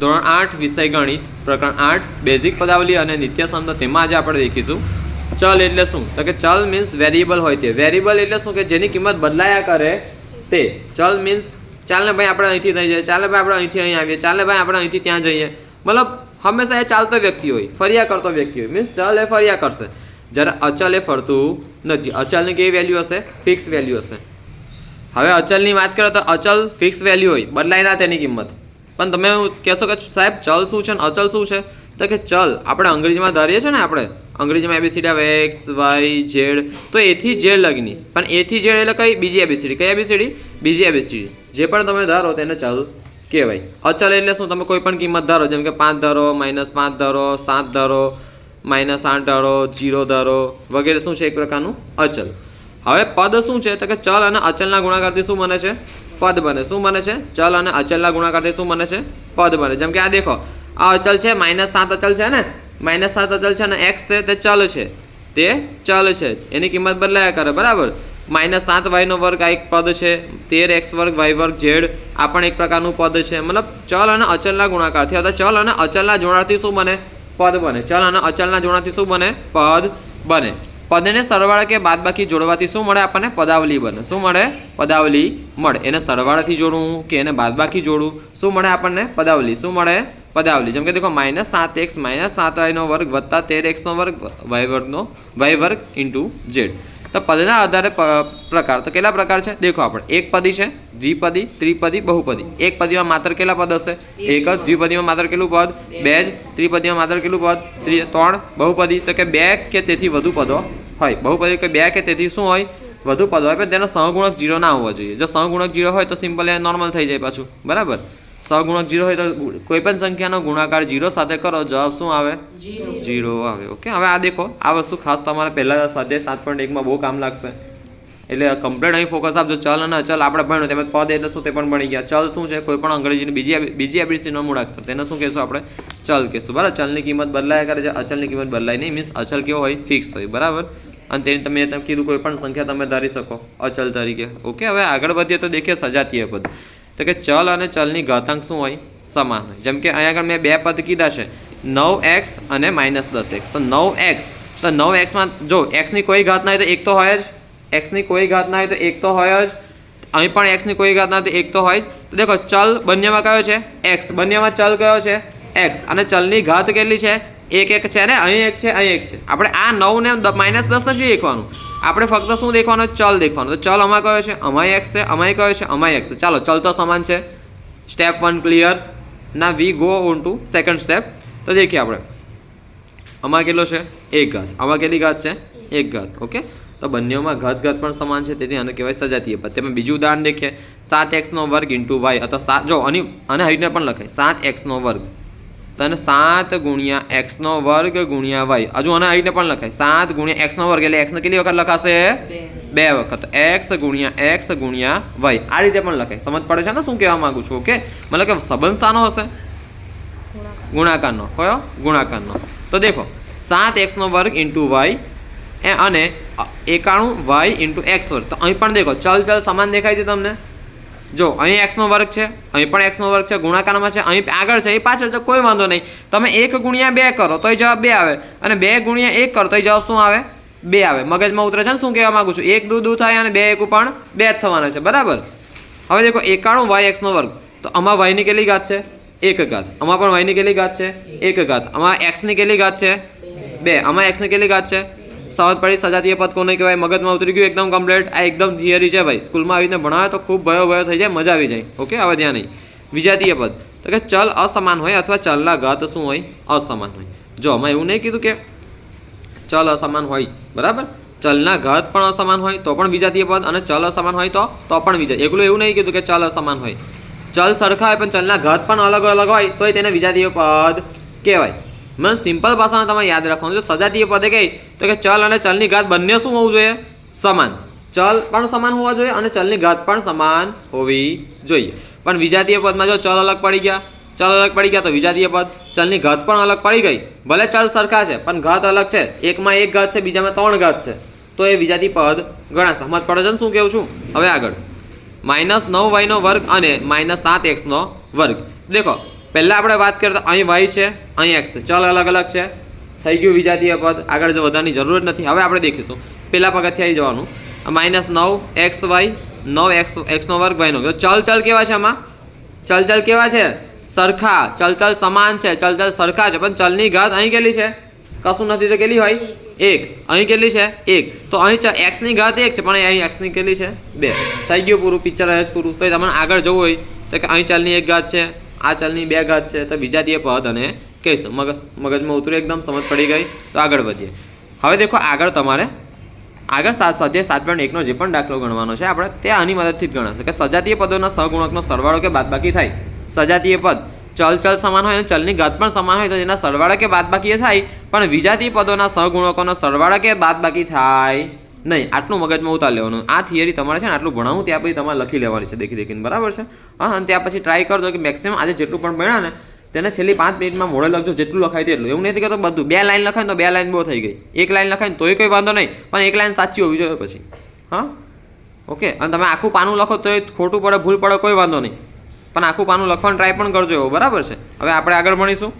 ધોરણ આઠ વિષય ગણિત, પ્રકરણ આઠ બેઝિક પદાવલી અને નિત્ય શબ્દ તેમાં આજે આપણે દેખીશું. ચલ એટલે શું? તો કે ચલ મીન્સ વેરિયેબલ હોય તે. વેરિયેબલ એટલે શું? કે જેની કિંમત બદલાયા કરે તે. ચલ મીન્સ ચાલને ભાઈ આપણે અહીંથી થઈ જાય. ચાલે ભાઈ આપણે અહીંથી અહીં આવીએ. ચાલે ભાઈ આપણે અહીંથી ત્યાં જઈએ. મતલબ હંમેશા એ ચાલતો વ્યક્તિ હોય. ફર્યા કરતો વ્યક્તિ હોય. મીન્સ ચલ એ ફર્યા કરશે. જ્યારે અચલ એ ફરતું નથી. અચલની કેવી વેલ્યુ હશે? ફિક્સ વેલ્યુ હશે. હવે અચલની વાત કરો તો અચલ ફિક્સ વેલ્યુ હોય. બદલાય ના તેની કિંમત. પણ તમે કહેશો કે સાહેબ, ચલ શું છે ને અચલ શું છે? તો કે ચલ, આપણે અંગ્રેજીમાં ધારીએ છીએ ને આપણે? અંગ્રેજીમાં એબીસીડી આવે એક્સ વાય ઝેડ તો એથી ઝેડ લગની. પણ એથી ઝેડ એટલે કઈ? બીજી એબીસીડી કઈ એબીસીડી બીજી એબીસીડી જે પણ તમે ધારો તેને ચલ કહેવાય. અચલ એટલે શું? તમે કોઈ પણ કિંમત ધારો, જેમ કે પાંચ ધારો, માઇનસ પાંચ ધારો, સાત ધારો, માઇનસ આઠ ધારો, જીરો ધારો, વગેરે શું છે એક પ્રકારનું? અચલ. હવે પદ શું છે? તો કે ચલ અને અચલના ગુણાકારથી શું બને છે? પદ બને. શું બને છે? ચલ અને અચલના ગુણાકારથી શું બને છે? પદ બને. જેમ કે આ દેખો, આ અચલ છે માઇનસ સાત અચલ છે ને? માઇનસ સાત અચલ છે અને એક્સ છે તે ચલ છે. તે ચલ છે. એની કિંમત બદલાયા કરે, બરાબર? માઇનસ સાત વાયનો વર્ગ આ એક પદ છે. તેર એક્સ વર્ગ વાય વર્ગ ઝેડ આ પણ એક પ્રકારનું પદ છે. મતલબ ચલ અને અચલના ગુણાકારથી અથવા ચલ અને અચલના જોડાથી શું બને? પદ બને. ચલ અને અચલના જોડાથી શું બને? પદ બને. પદને સરવાળા કે બાદબાકી જોડવાથી શું મળે આપણને? પદાવલી બને. શું મળે? પદાવલી મળે. એને સરવાળાથી જોડવું કે એને બાદબાકી જોડવું? શું મળે આપણને? પદાવલી. શું મળે? પદાવલી. જેમ કે દેખો માઇનસ સાત એક્સ માઇનસ સાત વાયનો વર્ગ વત્તા તેર એક્સનો વર્ગ, વાય વર્ગનો વાય વર્ગ ઇન્ટુ ઝેડ તો પદના આધારે પ્રકાર. તો કેટલા પ્રકાર છે? દેખો આપણે. એક પદી છે, દ્વિપદી, ત્રિપદી, બહુપદી. એક પદીમાં માત્ર કેટલા પદ હશે? એક જ. દ્વિપદીમાં માત્ર કેટલું પદ? બે જ. ત્રિપદીમાં માત્ર કેટલું પદ? ત્રણ. બહુપદી. તો કે બે કે તેથી વધુ પદો હોય. બહુપદી કોઈ બે કે તેથી શું હોય? વધુ પદ હોય પણ તેનો સહગુણક જીરો ના હોવો જોઈએ. જો સહગુણક જીરો હોય તો સિમ્પલ એ નોર્મલ થઈ જાય પાછું. બરાબર? સહગુણક જીરો હોય તો કોઈ પણ સંખ્યાનો ગુણાકાર જીરો સાથે કરો જવાબ શું આવે? જીરો. આવે. ઓકે? હવે આ દેખો. આ વસ્તુ ખાસ તમારે પહેલાં સાથે સાત પોઈન્ટ એકમાં બહુ કામ લાગશે. એટલે કમ્પ્લેટ અહીં ફોકસ આપજો. ચલ અને અચલ આપણે ભણ્યું. તેમજ પદ એટલે શું તે પણ ભણી ગયા. ચલ શું છે? કોઈ પણ અંગ્રેજીની બીજી બીજી એબીસીનો મૂળાક્ષર. તેને શું કહેશું આપણે? ચલ કહેશું. બરાબર? ચલની કિંમત બદલાયા કરે છે. અચલની કિંમત બદલાય નહીં. મીન્સ અચલ કેવો હોય? ફિક્સ હોય. બરાબર? અને તેની તમે કીધું કોઈ પણ સંખ્યા તમે ધારી શકો, અચલ તરીકે. ઓકે, હવે આગળ વધીએ તો દેખીએ સજાતીય પદ. તો કે ચલ અને ચલની ઘાતાંક શું હોય? સમાન હોય. જેમ કે અહીંયા આગળ મેં બે પદ કીધા છે. નવ એક્સ અને માઇનસ દસ એક્સ. તો નવ એક્સ, તો નવ એક્સમાં જો એક્સની કોઈ ઘાત ના હોય તો એક તો હોય જ. એક્સની કોઈ ઘાત ના હોય તો એક તો હોય જ. અહીં પણ એક્સની કોઈ ઘાત ના હોય તો એક તો હોય જ. તો દેખો ચલ બંનેમાં કયો છે? એક્સ. બંનેમાં ચલ કયો છે? એક્સ. અને ચલની ઘાત કેટલી છે? એક એક છે ને, અહીં એક છે, અહીં એક છે. આપણે આ નવ ને માઇનસ દસ નથી દેખવાનું. આપણે ફક્ત શું દેખવાનું? ચલ દેખવાનું. તો ચલ આમાં કયો છે? અમાય એક્સ છે અમાય કયો છે? અમાય એક્સ છે. ચાલો, ચલ તો સમાન છે. સ્ટેપ વન ક્લિયર ના we go on to second step તો દેખીએ આપણે. આમાં કેટલો છે? એક ઘાત. આમાં કેટલી ઘાત છે? એક ઘાત. ઓકે? તો બંનેમાં ઘાત ઘાત પણ સમાન છે, તેથી આને કહેવાય સજાતીય પદ. તેમાં બીજું ઉદાહરણ દેખીએ. સાત એક્સનો વર્ગ ઇન્ટુ વાય અથવા સાત જો અને અને હરીને પણ લખાય. સાત એક્સનો વર્ગ. તો એને સાત ગુણ્યા એક્સનો વર્ગ ગુણ્યા વાય. હજુ આને રીતે પણ લખાય. સાત ગુણ્યા એક્સનો વર્ગ એટલે એક્સને કેટલી વખત લખાશે? બે. વખત. એક્સ ગુણ્યા એક્સ ગુણ્યા વાય. આ રીતે પણ લખાય. સમજ પડે છે ને શું કહેવા માંગુ છું ઓકે? મતલબ કે સંબંધ શાનો હશે? ગુણાકારનો. કયો? ગુણાકારનો. તો દેખો. સાત એક્સનો વર્ગ ઇન્ટુ વાય અને એકાણું વાય ઇન્ટુ એક્સ વર્ગ. તો અહીં પણ દેખો. ચલ ચલ સમાન દેખાય છે તમને? જો, અહીં એક્સનો વર્ગ છે, અહીં પણ એક્સનો વર્ગ છે, ગુણાકારમાં છે, અહીં આગળ છે અહીં પાછળ છે, કોઈ વાંધો નહીં. તમે એક ગુણ્યા બે કરો, તોય જવાબ બે આવે. અને બે ગુણ્યા એક કરો, તોય જવાબ શું આવે? બે આવે. મગજમાં ઉતરે છે ને શું કહેવા માંગુ છું? એક દૂ દૂ થાય અને બે એક પણ બે જ થવાના છે, બરાબર? હવે દેખો, એકાણું વાય એક્સનો વર્ગ. તો આમાં વાયની કેટલી ઘાત છે? એક ઘાત. આમાં પણ વાયની કેટલી ઘાત છે? એક ઘાત. આમાં એક્સની કેટલી ઘાત છે? બે. આમાં એક્સની કેટલી ઘાત છે? સમજ સજાતીય પદ કોને કહેવાય? મગજમાં ઉતરી ગયું, એકદમ કમ્પ્લીટ આ એકદમ થિયરી છે ભાઈ. સ્કૂલમાં આવીને ભણાવે તો ખૂબ ભયો ભયો થઈ જાય, મજા આવી જાય. ઓકે હવે ત્યાં નહીં. વિજાતીય પદ. તો કે ચલ અસમાન હોય અથવા ચલના ઘાત શું હોય? અસમાન હોય. જો અમે એવું નહીં કીધું કે ચલ અસમાન હોય, બરાબર? ચલના ઘાત પણ અસમાન હોય, તો પણ વિજાતીય પદ. અને ચલ અસમાન હોય તો તો પણ વિજા, એકલું એવું નહીં કીધું કે ચલ અસમાન હોય. ચલ સરખા હોય, પણ ચલના ઘાત પણ અલગ અલગ હોય, તોય તેને વિજાતીય પદ કહેવાય. મને સિમ્પલ ભાષામાં તમારે યાદ રાખવાનું. જો સજાતીય પદે કહે તો કે ચલ અને ચલની ઘાત બંને શું હોવું જોઈએ? સમાન. ચલ પણ સમાન હોવા જોઈએ અને ચલની ઘાત પણ સમાન હોવી જોઈએ. પણ વિજાતીય પદમાં જો ચલ અલગ પડી ગયા, ચલ અલગ પડી ગયા તો વિજાતીય પદ. ચલની ઘાત પણ અલગ પડી ગઈ. ભલે ચલ સરખા છે, પણ ઘાત અલગ છે. એકમાં એક ઘાત છે, બીજામાં ત્રણ ઘાત છે. તો એ વિજાતી પદ ઘણા સમજ પડે છે ને શું કહું છું? હવે આગળ. માઇનસ નવ વાયનો વર્ગ અને માઇનસ સાત એક્સનો વર્ગ. દેખો પહેલાં આપણે વાત કરીએ તો અહીં વાય છે, અહીં એક્સ છે. ચલ અલગ અલગ છે. થઈ ગયું વિજાતીય પદ. આગળ વધવાની જરૂર જ નથી, હવે આપણે દેખીશું. પહેલાં પગથિયા જવાનું. માઇનસ નવ એક્સ વાય નવ એક્સ એક્સનો વર્ગ વાયનો ચલ ચલ કેવા છે આમાં? ચલ ચલ કેવા છે? સરખા. ચલ ચલ સમાન છે. ચલ ચલ સરખા છે. પણ ચલની ઘાત અહીં કેટલી છે? કશું નથી તો કેટલી હોય? એક. અહીં કેટલી છે? એક. તો અહીં એક્સની ઘાત એક છે, પણ અહીં એક્સની કેટલી છે? બે. થઈ ગયું પૂરું પિક્ચર પૂરું. તો તમને આગળ જવું હોય તો કે અહીં ચલની એક ઘાત છે. આ ચલની બે ઘાત છે, તો વિજાતીય પદ અને કેસ. મગજ, મગજમાં ઉતરું એકદમ, સમજ પડી ગઈ. તો આગળ વધીએ. હવે દેખો, આગળ તમારે, આગળ સાત, સ્વાધ્યાય સાત પોઈન્ટ એકનો જે પણ દાખલો ગણવાનો છે, આપણે તે આની મદદથી જ ગણાશે કે સજાતીય પદોના સહગુણકનો સરવાળો કે બાદબાકી થાય. સજાતીય પદ, ચલ ચલ સમાન હોય અને ચલની ઘાત પણ સમાન હોય તો જેના સરવાળા કે બાદબાકી થાય, પણ વિજાતીય પદોના સહગુણકોનો સરવાળા કે બાદબાકી થાય. નહીં, આટલું મગજમાં ઉતાર લેવાનું. આ થિયરી તમારે છે ને આટલું ભણાવું, ત્યાં પછી તમારે લખી લેવાની છે, દેખી દેખીને, બરાબર છે? હા, અને ત્યાં પછી ટ્રાય કરજો કે મેક્સિમમ આજે જેટલું પણ ભણ્યા ને, તેને છેલ્લી પાંચ મિનિટમાં મોડે લખજો, જેટલું લખાય તેટલું. એવું નથી કહેતો બધું, બે લાઈન લખાય તો બે લાઈન બહુ થઈ ગઈ. એક લાઈન લખાય તોય કોઈ વાંધો નહીં, પણ એક લાઈન સાચી હોવી જોઈએ પછી. હા? ઓકે, અને તમે આખું પાનું લખો તો ખોટું પડે, ભૂલ પડે, કોઈ વાંધો નહીં. પણ આખું પાનું લખવાનું ટ્રાય પણ કરજો એવો, બરાબર છે? હવે આપણે આગળ ભણીશું.